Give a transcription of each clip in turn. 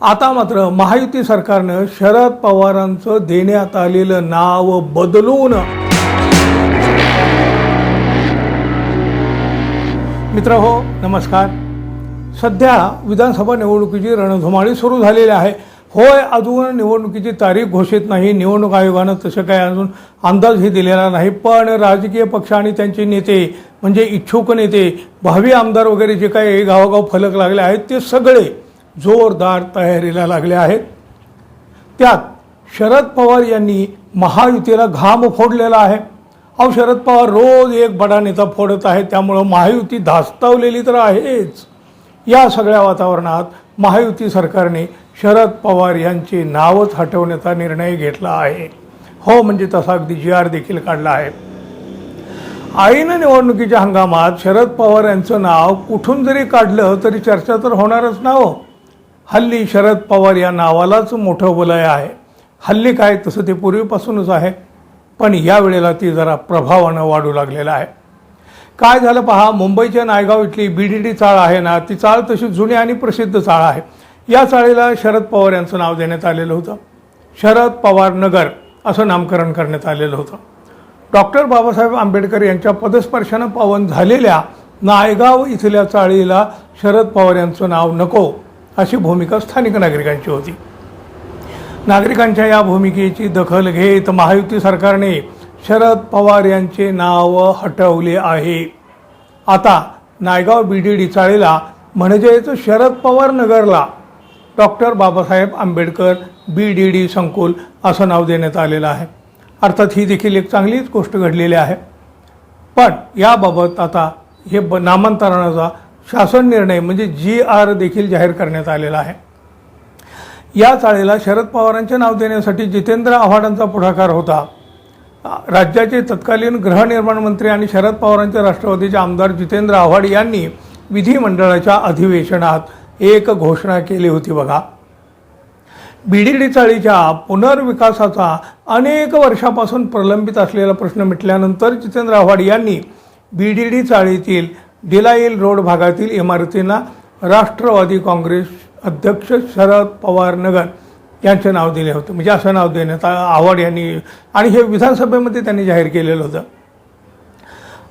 आता मात्र महायुती सरकारनं शरद पवारांचं देण्यात आलेलं नाव बदलून मित्र हो नमस्कार. सध्या विधानसभा निवडणुकीची रणधुमाळी सुरू झालेली आहे. होय अजून निवडणुकीची तारीख घोषित नाही. निवडणूक आयोगानं तसं काय अजून अंदाजही दिलेला नाही. पण राजकीय पक्ष आणि त्यांचे नेते म्हणजे इच्छुक नेते भावी आमदार वगैरे जे काही गावोगाव फलक लागले आहेत ते सगळे जोरदार तयारीला लागले आहेत. त्यात शरद पवार यांनी महायुतीला घाम फोडलेला आहे. अहो शरद पवार रोज एक बडा नेता फोडत आहेत त्यामुळं महायुती धास्तावलेली तर आहेच. या सगळ्या वातावरणात महायुती सरकारने शरद पवार यांचे नावच हटवण्याचा निर्णय घेतला आहे. हो म्हणजे तसा अगदी जी आर देखील काढला आहे. आईनं निवडणुकीच्या हंगामात शरद पवार यांचं नाव कुठून जरी काढलं तरी चर्चा तर होणारच ना हो. हल्ली शरद पवार या नावालाच मोठं वलय आहे. हल्ली काय तसं ते पूर्वीपासूनच आहे पण या वेळेला ती जरा प्रभावानं वाढू लागलेलं आहे. काय झालं पहा मुंबईच्या नायगाव इथली बी डी डी चाळ आहे ना ती चाळ तशी जुनी आणि प्रसिद्ध चाळ आहे. या चाळीला शरद पवार यांचं नाव देण्यात आलेलं होतं. शरद पवार नगर असं नामकरण करण्यात आलेलं होतं. डॉक्टर बाबासाहेब आंबेडकर यांच्या पदस्पर्शानं पावन झालेल्या नायगाव इथल्या चाळीला शरद पवार यांचं नाव नको. अशी भूमिका स्थानिक नागरिकांची होती. नागरिकांच्या या भूमिकेची दखल घेत महायुती सरकारने शरद पवार यांचे नाव हटवले आहे. आता नायगाव बी डी डी चाळीला म्हणजेच शरद पवार नगरला doctor Babasaheb Ambedkar B D D संकुल असं नाव देण्यात आलेलं आहे. अर्थात ही देखील एक चांगलीच गोष्ट घडलेली आहे. पण याबाबत आता हे ब नामांतरणाचा शासन निर्णय म्हणजे जी आर देखील जाहीर करण्यात आलेला आहे. या चाळीला शरद पवारांचे नाव देण्यासाठी जितेंद्र आव्हाडांचा पुढाकार होता. राज्याचे तत्कालीन गृहनिर्माण मंत्री आणि शरद पवारांचे राष्ट्रवादीचे आमदार जितेंद्र आव्हाड यांनी विधिमंडळाच्या अधिवेशनात एक घोषणा केली होती बघा. बीडीडी चाळीच्या पुनर्विकासाचा अनेक वर्षापासून प्रलंबित असलेला प्रश्न मिटल्यानंतर जितेंद्र आव्हाड यांनी बीडीडी चाळीतील दिलाईल रोड भागातील इमारतींना राष्ट्रवादी काँग्रेस अध्यक्ष शरद पवार नगर यांचं नाव दिले होते. म्हणजे असं नाव देण्यात आव्हाड यांनी आणि हे विधानसभेमध्ये त्यांनी जाहीर केलेलं होतं.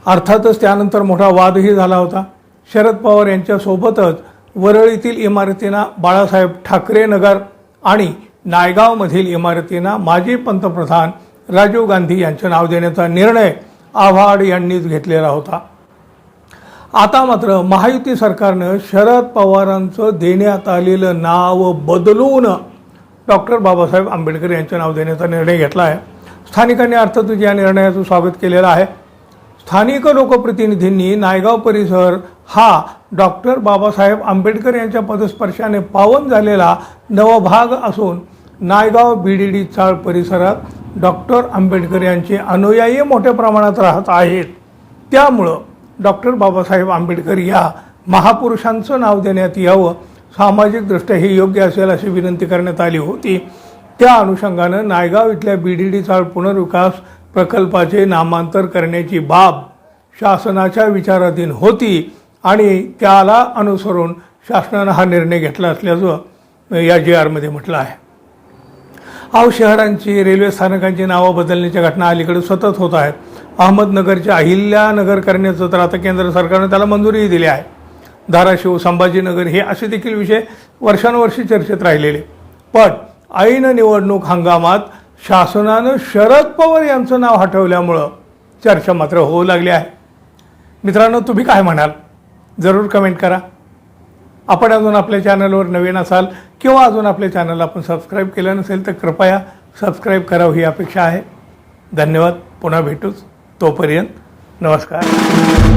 अर्थातच त्यानंतर मोठा वादही झाला होता. शरद पवार यांच्यासोबतच वरळीतील इमारतींना बाळासाहेब ठाकरे नगर आणि नायगावमधील इमारतींना माजी पंतप्रधान राजीव गांधी यांचं नाव देण्याचा निर्णय आव्हाड यांनीच घेतलेला होता. आता मात्र महायुती सरकारनं शरद पवारांचं देण्यात आलेलं नाव बदलून डॉक्टर बाबासाहेब आंबेडकर यांचे नाव देण्याचा निर्णय घेतला आहे स्थानिकांनी अर्थातच या निर्णयाचं स्वागत केलेलं आहे. स्थानिक लोकप्रतिनिधींनी नायगाव परिसर हा डॉक्टर बाबासाहेब आंबेडकर यांच्या पदस्पर्शाने पावन झालेला नवभाग असून नायगाव बीडीडी चाळ परिसरात डॉक्टर आंबेडकर यांचे अनुयायी मोठ्या प्रमाणात राहत आहेत. त्यामुळं डॉक्टर बाबासाहेब आंबेडकर या महापुरुषांचं नाव देण्यात यावं सामाजिकदृष्ट्या हे योग्य असेल अशी विनंती करण्यात आली होती. त्या अनुषंगानं नायगाव इथल्या बी डी डी चाळ पुनर्विकास प्रकल्पाचे नामांतर करण्याची बाब शासनाच्या विचाराधीन होती आणि त्याला अनुसरून शासनानं हा निर्णय घेतला असल्याचं या जी आरमध्ये म्हटलं आहे. अहो शहरांची रेल्वे स्थानकांची नावं बदलण्याच्या घटना अलीकडे सतत होत आहेत. अहमदनगरचे अहिल्यानगर करण्याचं तर आता केंद्र सरकारनं त्याला मंजुरीही दिली आहे. धाराशिव संभाजीनगर हे असे देखील विषय वर्षानुवर्षी चर्चेत राहिलेले. पण ऐन निवडणूक हंगामात शासनानं शरद पवार यांचं नाव हटवल्यामुळं चर्चा मात्र होऊ लागली आहे. मित्रांनो तुम्ही काय म्हणाल? जरूर कमेंट करा. आपण अजून आपल्या चॅनलवर नवीन असाल किंवा अजून आपल्या चॅनलला आपण सबस्क्राईब केलं नसेल तर कृपया सबस्क्राईब करावं ही अपेक्षा आहे. धन्यवाद. पुन्हा भेटूच. तोपर्यंत नमस्कार.